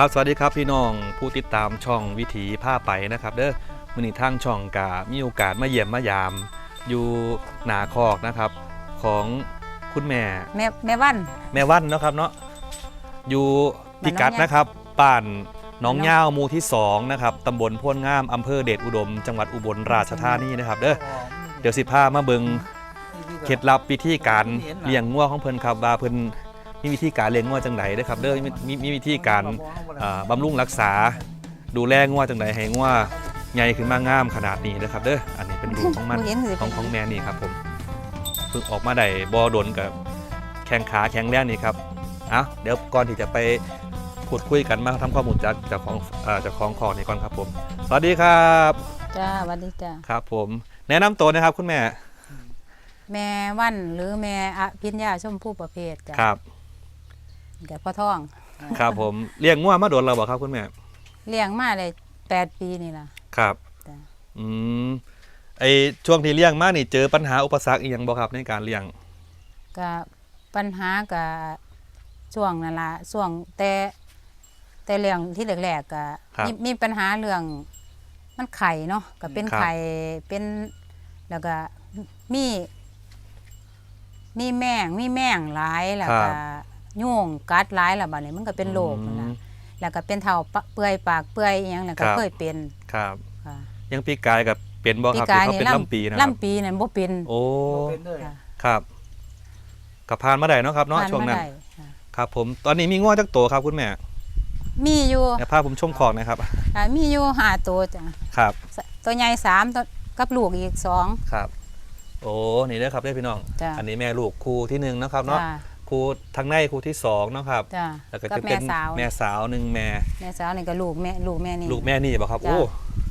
ครับสวัสดีครับพี่น้องผู้ติดตามช่องวิถีผ้าไปนะครับ เด้อมื้อนี้ทางช่องกามีโอกาสมาเยี่ยมมายาม อยู่หนาคอกนะครับ ของคุณแม่ แม่แม่วันแม่วันเนาะครับเนาะอยู่พิกัดบ้านน้องย่านะครับป่านหน้องย่าวหมู่ที่สองนะครับตำบลโพนงามอำเภอเดชอุดม จังหวัดอุบลราชธานีนะครับเด้อเดี๋ยวสิพามาเบิงเคล็ดลับวิธีการเลี้ยงงัวของเพิ่นครับว่าเพิ่น มีวิธีการเลี้ยงงัวจังไดเด้อครับเด้อมีมีมีวิธีการอ่าบำรุงรักษา ดูแลงัวจังไดให้งัวใหญ่ขึ้นมางามขนาดนี้นะครับเด้ออันนี้เป็นลูกของมันบ่เห็นสิของของแม่นี่ครับผมเพิ่งออกมาได้บอดนกับแข้งขาแข็งแรงนี่ครับเอาเดี๋ยวก่อนที่จะไปพูดคุยกันมาทำข้อมูลจากจากของอ่าจากของขอนี่ก่อนครับผมสวัสดีครับจ้าสวัสดีจ้าครับ ผม แนะนำตัวนะครับคุณแม่แม่วันหรือแม่อภิญญาชมพู่ประเภทจ้าครับ แก่พ่อท้องครับผมเลี้ยงงัวมาโดนเราบ่ครับคุณแม่เลี้ยงมาเลยแปดปีนี่ล่ะ ครับจ้ะอืมไอช่วงที่เลี้ยงมานี่เจอปัญหาอุปสรรคอีกอย่างบ่ครับในการเลี้ยงก็ปัญหากับช่วงนั่นละช่วงแต่แต่เรื่องที่แรกๆก็ครับมีมีปัญหาเรื่องมันไข่เนาะก็เป็นครับไข่เป็นแล้วก็มี มีแมงมีแมงหลายแล้วก็ ยุ่งกัดหลายแล้วบัดนี้มันก็เป็นโรคนั่นล่ะอืมแล้วก็เป็นเท่าปะเปื่อยปากเปื่อยอหยังแล้วก็ครับ เคยเป็นครับ ค่ะยังปีกายกับเป็นบ่ครับปีกายที่เขาเป็นนี่ลำปีนะครับ ลำปีนั่นบ่เป็นโอ้ค่ะครับกับพานมาได้เนาะครับเนาะผ่ช่วงนั้นมาได้ค่ะครับ ผมตอนนี้มีง้อจักตัวครับคุณแม่มีอยู่เดี๋ยวพาผมชมของหนะครับ ค่ะมีอยู่ห้าตัวจ้ะครับสตัวใหญ่สามตัวกับลูกอีกสอง ครับ โอ้นี่เด้อครับเด้อพี่น้อง จ้ะ อันนี้แม่ลูกครูที่หนึ่งนะครับเนาะ จ้ะ ครูทางในครูที่สองเนาะครับจ้ะแล้วก็กับจะแม่เป็นสาว แม่สาวหนึ่งแม่ แม่สาวนี่ก็ลูกแม่ลูกแม่นี่ลูกแม่นี่บ่ครับจ้ะโอ้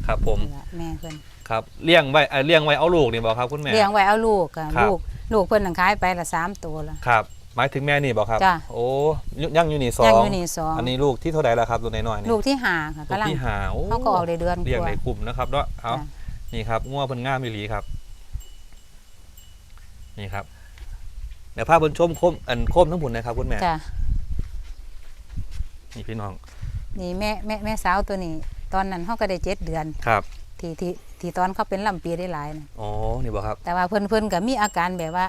ครับผมนี่ล่ะแม่เพิ่นครับเลี้ยงไว้เอ่อเลี้ยงไว้เอาลูกนี่บ่ครับคุณแม่ เลี้ยงไว้เอาลูกอะครับ ลูกลูกเพิ่นนังขายไปละสามตัวละ ครับหมายถึงแม่นี่บ่ครับ จ้ะ โอ้ยังอยู่นี่สอยังงอยู่นี่สองอันนี้ลูกที่เท่าไหร่แล้วครับตัวน้อยๆนี่ลูกที่ห้าค่ะลูกกำลังที่หาโเขาก็ออกได้เดือนเลี้ยงกว่าในกลุ่มนะครับเนาะเอาจ้ะนี่ครับง่วเพิ่นง่ามอีหลีครับ นี่ครับ เดี๋ยวภาพบนชมคมอันคมทั้งหมดนะครับคุณแม่จ้ะนี่พี่น้องนี่แม่แม่แม่สาวตัวนี้ ตอนนั้นเขาก็ได้เจ็ดเดือนครับที่ที่ที่ตอนเขาเป็นลำปีได้หลายนะอ๋อนี่บอกครับ แต่ว่าเพิ่นเพิ่นก็มีอาการแบบว่า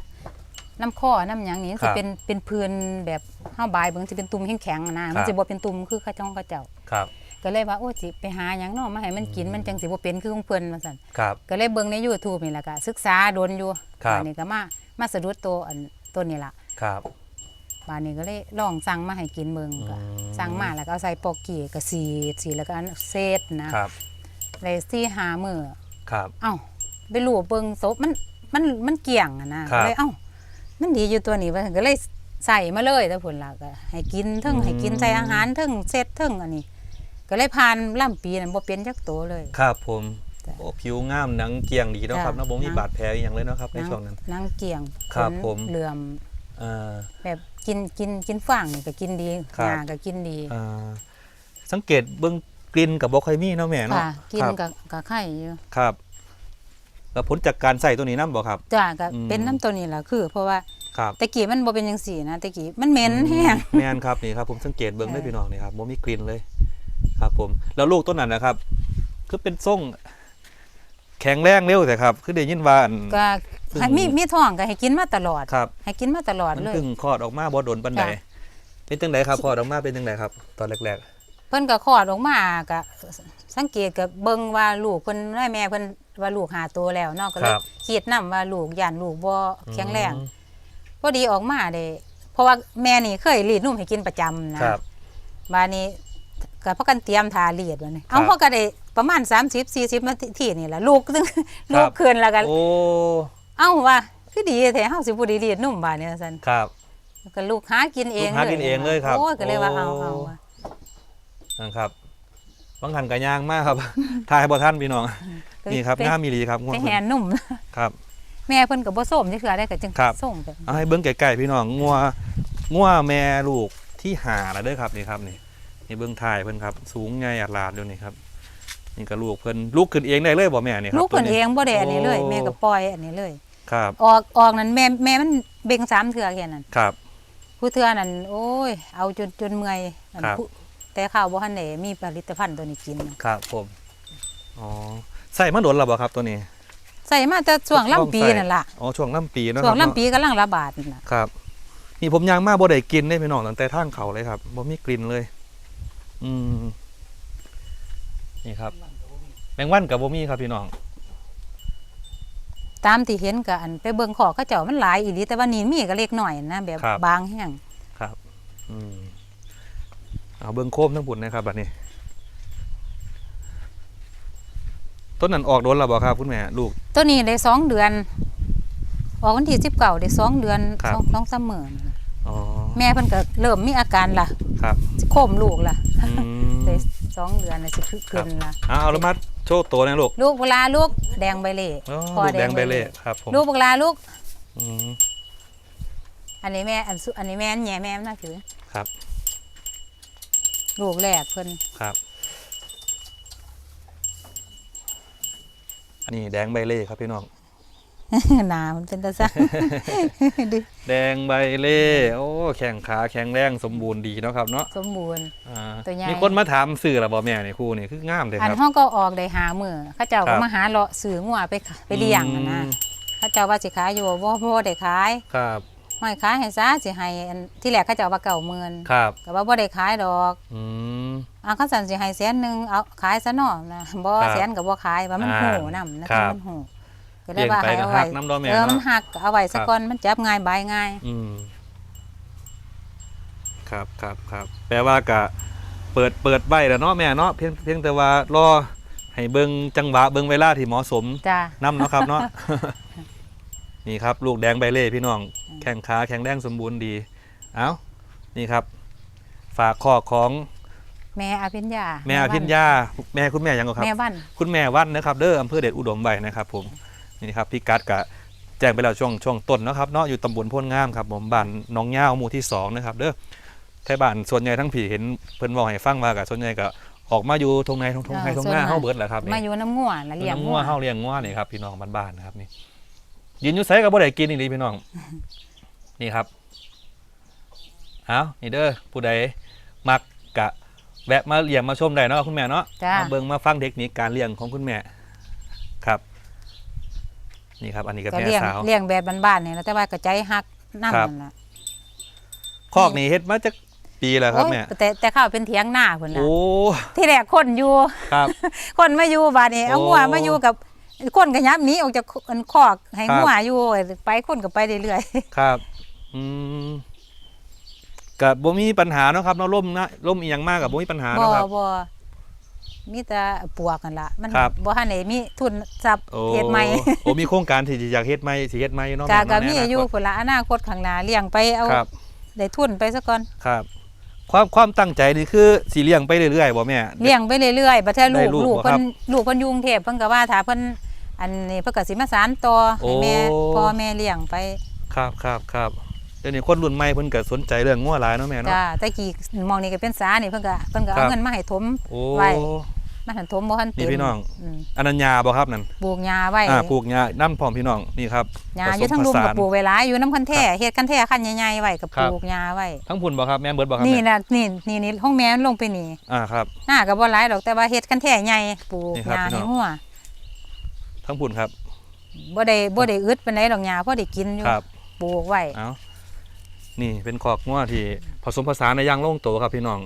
น้ำข้อน้ำหยังนี่ครัสิบเป็นเป็นพื้นแบบห้าบายเบิ่งสิเป็นตุ่มแข็งๆอะนะครัมันบสิบ่เป็นตุ่มคือเขาจ้องเขาเจ้า ครับ ก็เลยว่าโอ้สิไปหาหยังเนาะมาให้มันกินมันจังสิบ่เป็นคือของเพิ่นว่าซั่นครับ ก็เลยเบิ่งใน YouTube นี่แหละก็ศึกษาโดนอยู่ครับ อันนี้ก็มามาสะดุดตัวอัน ตัวนี้ล่ะครับบานนี้ก็เลยลองสั่งมาให้กินเบิ่งก็อืม สั่งมาแล้วก็เอาใส่ปอกกี้ก็สีดสีแล้วก็อันเซตนะครับเลยสี่หามื้อครับเอ้าไปรูปเบิ่งศพมันมันมันเกี่ยงอะนะครับเลยเอ้ามันดีอยู่ตัวนี้ว่าก็เลยใส่มาเลยแต่ผลลัพธ์ก็ให้กินเทั้งอืมให้กินใส่อาหารเทั้งเซตเทั้งอันนี้ ก็เลยผ่านล่ำปีนั้นบ่เป็นจักโตวเลย ครับผมจ้ะ โอ้ผิวงามหนังเกรียงดีเนาะครับจ้ะเนาะบ่มีหนังบาดแผลอหย่างเลยเนาะครับในนางช่วงนั้นนางเกี่ยงครับขนผม เหลื่อมอ่า แบบกินกินกินฟางนี่ก็กินดีครับ งาก็กินดีอ่าสังเกตเบิ่งกลิ่นกับบ่ค่อยมีเนาะแม่เนาะค่ะกินครับกับกับไข่อยู่ครับแล้วผลจากการใส่ตัวนี้นํบ่ครับ จ้าก็อืม เป็นน้ำตัวนี้แหละคือ เพราะว่าครับตะกี้มันบ่เป็นจังซี่นะตะกี้มันเหม็นแห้งแม่นครับนี่ครับ ผมสังเกตเบิ่งได้เออ พี่น้องนี่ครับบ่มีกลิ่นเลย ครับ ผม แล้วลูกต้นนั้นนะครับ คือเป็นทรง แข็งแรงเร็วแต่ครับ คือได้ยินว่าอัน ก็ซึ่งให้มีมีท้องก็ให้กินมาตลอด ครับ ให้กินมาตลอดมันเลย เพิ่งคลอดออกมาบ่โดนปานใดค่ะเป็นจังไดครับคลอดออกมาเป็นจังไดครับ ตอนแรกเพิ่นก็คลอดออกมาก็สังเกตก็เบิ่งว่าลูกเพิ่นได้แม่เพิ่นว่าลูกหาตัวแล้วเนาะก็เลยคิดนํว่าลูกย่านลูกบ่ๆแข็งแรงอืมพอดีออกมาได้เพราะว่าแม่นี่เคยรีดนุ่มให้กินประจำนะครับ บาดนี้ ก็พากันเตรียมทารีดบัดนี้เอาครับพอก็ได้ประมาณ 30 40นาทีนี่ล่ะลูกซึ่งลูกขึ้นแล้วก็โอ้เอ้าว่าคือดีแท้เฮาสิบ่ได้รีดนุ่มบาดนี้ซั่นครับก็ลูกหากินเองลูกหากินเองเลยครับโอ้ยก็เลยว่าเอาโอ้เอาว่ะนะครับบางคันก็ย่างมากครับทายบ่ทันพี่น้อง นี่ครับไปงามมีหลีครับง่วไปงแห่นุ่มครับ แม่เพิ่นก็บ่ส้มจักเทื่อได้ก็จึงครับส่งไปเอาให้เบิ้งไก่ๆพี่น้องงัวงัวแม่ลูกที่หาแล้วเด้อครับนี่ครับนี่ นี่เบิ้งถ่ายเพิ่นครับ สูงใหญ่อัดลาดเดี๋ยวนี้ครับ นี่ก็ลูกเพิ่นลูกขึ้นเองได้เลยบ่แม่นี่ครับลูกเพิ่นตัวเองบ่ได้อันนี้เลยโอ้แม่ก็ปล่อยอันนี้เลย ครับ ออกออกนั่นแม่แม่มันเบ่งสามเทื่อแค่นั้นครับ ผู้เทื่อนั่นโอ้ย เอาจนจนเมื่อยอันครับผู้แแต่ข้าวบ่ทันได้มีผลิตภัณฑ์ตัวนี้กินครับผมอ๋อใส่มาโดนแล้วบ่ครับตัวนี้ใส่มาแต่ช่วงลำปีนั่นล่ะอ๋อช่วงลำปีเนาะช่วงครับลำปีกำลังระบาดนั่นน่ะครับนี่ผมยางมาบ่ได้กินได้พี่น้องตั้งแต่ทางเขาเลยครับบ่มีกลิ่นเลย อืมนี่ครับ แมงวันกับบ่มีครับพี่น้อง ตามที่เห็นก็อันไปเบิ่งขอเขาเจ้ามันหลายอีหลีแต่ว่านี่มีก็เล็กน้อยนะแบบบางแห้งครับ อืมเอาเบิ่งโคมทั้งบุญนะครับบัดนี้ ต้นนั้นออกโดนแล้วบ่ครับคุณแม่ ลูก ตัวนี้ได้สองเดือน ออกวันที่19ได้สองเดือนครับ สองสองสามมื้อนั่นอ๋อ แม่เพิ่นก็เริ่มมีอาการล่ะครับโคมลูกล่ะอืมได้สองเดือนน่ะสิคือขึ้นล่ะเอาเอาแล้วมาโชว์ตัวหนะลูกลูกเวลาลูกแดงใบเล่อ๋อคอลูกแดงใบเล่ครับผมลูกเวลาลูก อืมอันนี้แม่อันสุอันนี้แม่อันแย่แม่มันน่าถือครับลูกแรกเพิ่นครับ อันนี้แดงใบเล่ครับพี่น้อง หนามันเป็นตาซ่าดิแดงใบเล่โอ้แข็งขาแข็งแรงสมบูรณ์ดีเนาะครับเนาะสมบูรณ์อ่าตัวใหญ่มีคนมาถามสื่อละบ่แม่นี่ครูนี่คืองามเลยอันครับห้องก็ออกได้หามือเขาเจ้าครัก็บมาหาเลาะสื่องัวไปขะไปเลี้ยงน่ะนะอืมเขาเจ้าว่าสิขายอยู่บ่บ่ได้ขายครับไม่ขายให้ซะสิให้อันที่แรกเขาเจ้าว่าเก่าหมื่นครับก็ว่าบ่ได้ขายดอกอืมอะเขาสั่นสิให้แสนหนึงเอาขายซะเนาะนะบ่ครับแสนก็บ่ขายว่ามันอ่าโหนำนะครับมันโห ก็เลยเลี้ยงว่าไปให้ก็เอาหัไว้กน้ำดอกแม่เออเนาะมันหักก็เอาไว้ซะครับก่อนมันจับง่ายบายง่าย อืมครับครับครับแปลว่ากะเปิดเปิดใบแล้วเนาะแม่เนาะเพียงเพียงแต่ว่ารอให้เบิ่งจังหวะเบิ่งเวลาที่เหมาะสมจ้า นํเนาะครับเนาะ นี่ครับ ลูกแดงใบเล่พี่น้อง แข้งขาแข็งแรงสมบูรณ์ดี เอ้านี่ครับ ฝากข้อของแม่อภิญญาแม่อภิญญาแม่คุณแม่ยังก็ครับ แม่วัน คุณแม่วันนะครับเด้ออำเภอเดชอุดมใบนะครับผม นี่ครับพี่กัดกะแจ้งไปแล้วช่วงช่วงต้นเนาะครับเนาะอยู่ตำบลโพ้นงามครับผมบ้านหน้องย่าวหมู่ที่สองนะครับเด้อไทยบ้านส่วนใหญ่ทั้งผีเห็นเพิ่นบอกให้ฟังว่ากะส่วนใหญ่ก็ออกมาอยู่ทงในทงทงไห้ทงหน้าเฮาเบิดแหละครับนี่มาอยู่น้ำงัวนะเลี้ยงน้ำงัวเฮาเลี้ยงงัวนี่ครับพี่น้องบ้านๆนะครับนี่ยืนอยู่ไสก็บ่ได้กินนี่พี่น้อง นี่ครับเอานี่เด้อผู้ใดมักกะแวะมาเลี้ยงมาชมได้เนาะคุณแม่เนาะจ้ามาเบิ่งมาฟังเทคนิคการเลี้ยงของคุณแม่ครับ นี่ครับอันนี้ก็ก็แม่เลี้ยงสาวเลี้ยงแบบบ้านๆนี่แหละแต่ว่ากระใจฮักน้ำครับนั่นล่ะคอกนี่เฮ็ดมาจากปีแล้วครับโอ้ยแม่แต่แต่ข้าวเป็นเถียงหน้าเพิ่นน่ะโอ้ที่แรกคนอยู่ ครับ คนมาอยู่บาดนี้เอาโอ้งัวมาอยู่กับคนก็ยับหนี้ออกจากอันคอกให้ครับงัวอยู่ไปคนก็ไปเรื่อยครับอืมกับบ่มีปัญหาเนาะครับเนาะล่มนะล่มอีหยังมากกับบ่มีปัญหาๆบ่เนาะครับบ่ มีแต่ปวกกันล่ะมันครับ บ่ทันได้มีทุนทรัพย์โอ้เฮ็ดใหม่โอ้มีโครงการที่จะอยากเฮ็ดใหม่สิเฮ็ดใหม่เนาะกะแม่ก็เนาะมีในอยู่คตพุ่นละอนาคตข้างหน้าเลี้ยงไปเอาครับ ได้ทุนไปซะก่อนครับ ความความตั้งใจนี่คือสิเลี้ยงไปเรื่อยๆบ่แม่ เลี้ยงไปเรื่อยๆบัดถ้าลูได้กลูกลูกบ่เพิ่ครันบลูกเพิ่นอยุงเทพเพิ่นก็ว่าถ้าเพิ่นอันนี้เพิ่นก็สิมาสานต่อให้แม่โอ้ พ่อแม่เลี้ยงไป ครับครับครับ เดี๋ยวนี้คนรุ่นใหม่เพิ่นก็สนใจเรื่องงัวหลายเนาะแม่เนาะ จ้าแต่กี้มองนี่ก็เป็นสานี่เพิ่นก็เพิ่นก็ครัเอาบ เงินมาให้ถม โอ้ ไว้ มาหันถมบ่ทันเต็มนี่พี่น้อง มอนัญญาบ่ครับนั่นปลูกหญ้าไว้อ่าปลูกหญ้านํพร้อมพี่น้องนี่ครับ หญ้าผสมอยู่ทั้งรุมผกับสานปลูกไว้หลายอยู่น้ำคันแท้เฮ็ดคันแท้คันใหญ่ๆไว้ก็ครัปบลูกหญ้าไว้ ทั้งพุ่นบ่ครับแม่นเบิดบ่ครับนี่แม่น่ะนี่นี่นี่ห้องแม่มันลงไปนี่อ่าครับ หน้าก็บ่หลายดอกแต่ว่าเฮ็ดคันแท้ใหญ่ปลูกนี่หครับญ้าพี่น้ให้องงัวทั้งพุ่นครับบ่ได้บ่ได้อึดปานใดดอกหญ้าพอได้กินอยู่ครับปลูกไว้ เอา นี่เป็นขอกงัวที่ผสมผสานในอย่างลงตัวครับพี่น้อง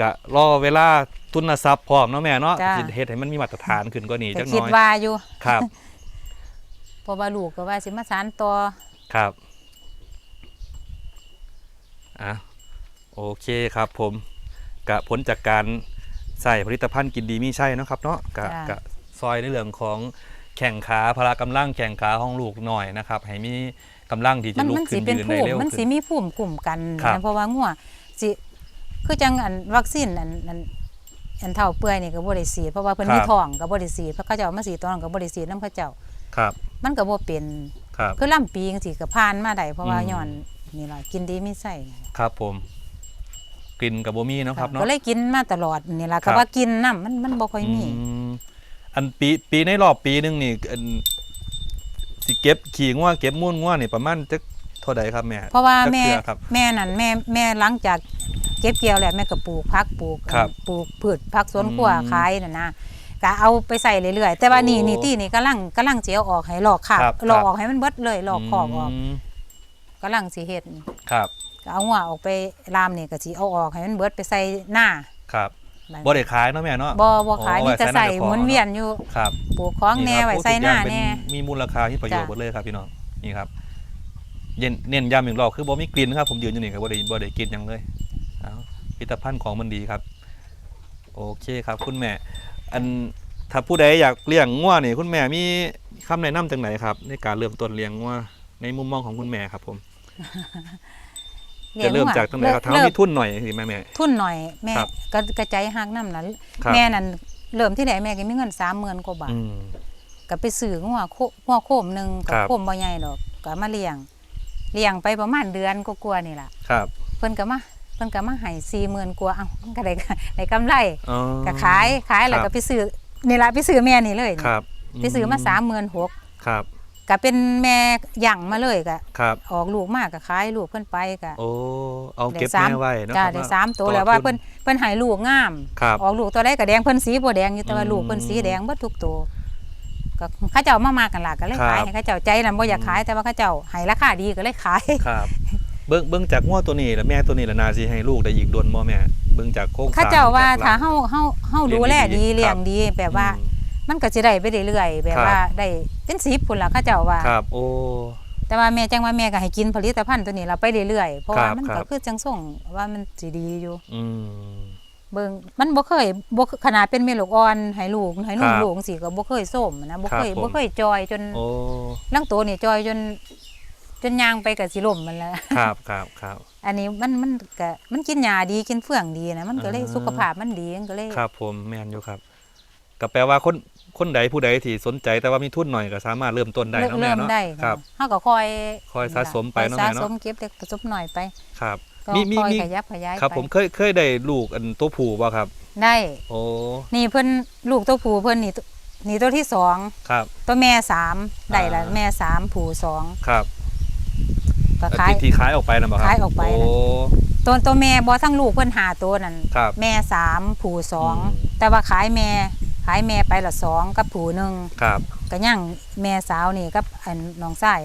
กะรอเวลาทุนทรัพย์พร้อมเนาะแม่เนาะจ้าสิเฮ็ดให้มันมีมาตรฐานขึ้นกว่านี้ก็จักหคิดน่อยว่าอยู่ครับเพราะว่าลูกก็ว่าสิมาสานต่อครับอะโอเคครับผมกะผลจากการใส่ผลิตภัณฑ์กินดีมีใช่เนาะครับเนาะกะจ้ะกะซอยในเรื่องของแข่งขาพละกำลังแข่งขาของลูกหน่อยนะครับให้มี กำลังที่มัจะนลุกมันขึ้สินเป็นยืนได้ภูมิเร็วมันสิขึ้นมีภูมิกลุ่มกันครับนะเพราะว่างัวสิคือจังอันวัคซีนอันอันอันเท่าเปื่อยนี่ก็บ่ได้ฉีดเพราะว่าเพิ่นมีท้องก็บ่ได้ฉีดเพราะเขาเจ้ามาฉีดตอนนั้นก็บ่ได้ฉีดนํเขาเจ้าครับ มันก็บ่เป็นครับคือลำปีจังซี่ก็ผ่านมาได้เพราะว่าอืมย้อนนี่ล่ะกินดีมีไส้ครับผมกลิ่นกับโบมี่นาะครับเนาะก็เลยกินมาตลอดนี่ล่ะครัก็บว่ากินน้ำมันมันบ่ค่อยมีอืมอันปีปีในรอบปีหนึงนี่อัน สิเก็บขี่ง่วเก็บมูลง่วนี่ประมาณจักเท่าใดครับแม่เพราะว่าจักแม่ทื่อครับ แม่นั่นแม่แม่หลังจากเก็บเกี่ยวแล้วแม่ก็ปลูกพักปลูกครับปลูกพืชผักสวนครัวอืมขายน่ะนะก็เอาไปใส่เรื่อยๆแต่ว่านี่โอ้นี่ที่นี่กำลังกำลังสิเอาออกให้ลอกขาบครับลอกครับออกให้มันเบิดเลยลอกขอบออกมกำลังสิเฮ็ดนี่ครับก็เอาหัวออกไปลามนี่ก็สิเอาออกให้มันเบิดไปใส่หน้า ครับ บ่ได้ขายเนาะแม่เนาะบ่บ่ขายโอ้มีแต่ไว้ใส่ใส่หน้าเจ้าของหมุนเวียนอยู่ครับปลูกของแหน่ไว้ใส่หน้าทุกแหอย่น่งเป็นมีมูลค่าที่ประโยชน์จ้ะหมดเลยครับพี่น้องนี่ครับเน้นเน้นย้ำอีกรอบคือบ่มีกลิ่นครับผมยืนอยู่นี่ครับบ่ได้บ่ได้กลิ่นหยังเลยเอาผลิตภัณฑ์ของมันดีครับ โอเคครับ คุณแม่ อันถ้าผู้ใดอยากเลี้ยงงัวนี่คุณแม่มีคำแนะนำจังไหนครับ ในการเริ่มต้นเลี้ยงงัวในมุมมองของคุณแม่ครับผม จะเริ่มจากตรงไหนครับเริ่ถ้ามีทุนหน่อยสิแม่แม่ทุนหน่อยแม่ครับก็กระจายหักน้ำนั้นครับแม่นั่นเริ่มที่ไหนแม่ก็มีเงิน30,000กว่าบาทอืมก็ไปซื้องัวโคงัวโคมหนึงกัครับโคมบ่ใหญ่ดอกก็มาเลี้ยงเลี้ยงไปประมาณเดือนกว่าๆนี่ล่ะครับ เพิ่นก็มาเพิ่นก็มาให้40,000กว่าเอ้ามันก็ได้ได้กำไรอ๋อก็ขายขายแล้วครัก็บไปซื้อนี่ล่ะไปซื้อแม่นี่เลยครับไปซื้อมา36,000ครับ ก็เป็นแม่ย่างมาเลยก็ครับ ออกลูกมากก็ขายลูกเพิ่นไปก็โอ้เอาเก็บได้สามแม่ไว้เนาะจ้าครับได้เนาะสามตัวต่อแล้วว่าทุเพิ่นเพิ่นให้ลูกงามครับออกลูกตัวใดก็แดงเพิ่นสีบ่แดงอยู่แต่ว่าอืมลูกเพิ่นสีแดงเบิดทุกตัวก็เขาเจ้ามามากันล่ะก็เลยครับขายให้เขาเจ้าใจนั้นบ่อยากขายแต่ว่าเขาเจ้าให้ราคาดีก็เลยขายครับเบิ้งเบิ้งจากงัวตัวนี้แล้วแม่ตัวนี้แล้วนาสิให้ลูกได้อีกโดนบ่แม่ เบิ้งจากโครงสร้เขาเจ้าว่าจากหลัถ้างเฮาเฮาเฮาดูแลดีเลี้เลี้ยยงงดีดีแบบว่าอื มมันก็สิได้ไปเรื่อยๆแบบครับว่าได้เป็น10พุ่นล่ะเขาเจ้าว่าครับ โอ้แต่ว่าแม่จังว่าแม่ก็ให้กินผลิตภัณฑ์ตัวนี้เราไปเรื่อยๆเพราะว่าครับมันครัก็บคือจังส่งว่ามันสิดีอยู่อืมเบิ่งมันบ่เคยบ่ขนาดเป็นเมลูกอ่อนให้ลูกให้นุ่มครับลูกสิก็บ่เคยส้มนะบ่เคยครับผมบ่เคยจอยจนโอ้ลังโตนี่จอยจน จนยางไปกับสิล่มมันแล้วครับครับครับอันนี้มันมันก็มันกินยาดีกินเฟื่องดีนะมันก็เลยอ่าสุขภาพมันดีมันก็เลยครับ ผมแม่นอยู่ครับก็แปลว่าคน คนใดผู้ใดที่สนใจแต่ว่ามีทุนหน่อยก็สามารถเริ่มต้นได้เริ่มเนาะแม่เริ่มเนาะได้ครับ เฮาก็คอยคอยสะสมไปคอยเนาะสะแม่เนาะสมเก็บเล็กผสมหน่อยไปครับ ก็มีมีคอยมีขยับขยายครับ ไปผมเคยเคยได้ลูกอันตัวผู้บ่ครับ ได้ โอ้นี่เพิ่นลูกตัวผู้เพิ่นนี่ตัวนี่ตัวที่สองครับ ตัวแม่สามได้ละอ่า แม่สามผู้สองครับก็ขาย ที่ที่ขายออกไปนะบ่ครับขายออกไปโอ้นะตัวตัวแม่บ่ทั้งลูกเพิ่นหาตัวนั่นครับ แม่สามผู้สองอืม แต่ว่าขายแม่ ขายแม่ไปละสองกับผู้หนึ่งครับก็ย่างแม่สาวนี่กับอันน้องชาย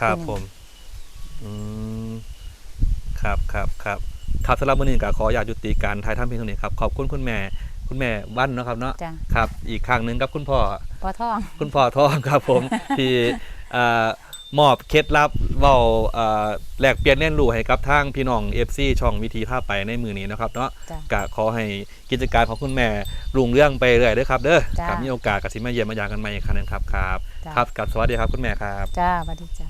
ครับผู้หนึ่งผมอืมครับครับครับครับสำหรับวันนี้ก็ขออยากยุติการถ่ายทำเพียงเท่านี้ครับขอบคุณคุณแม่คุณแม่วันเนาะครับเนาะจ้ะครับ อีกครั้งหนึ่งกับคุณพ่อพอท้อง คุณพ่อทองครับผมที่เอ่อ มอบเคล็ดลับเว้าเอ่อแลกเปลี่ยนเรียนรู้ให้กับทางพี่น้อง FC ช่องวิธีภาพไปในมือนี้นะครับเนาะจ้ะ กะขอให้กิจการของคุณแม่รุ่งเรื่องไปเรื่อยเด้อครับเด้อจ้ะ ครับมีโอกาสก็สิมาเยี่ยมมาหยากันใหม่อีกครั้งหนึงครับครับ จ้ะครับกับสวัสดีครับคุณแม่ครับ จ้าสวัสดีจ้า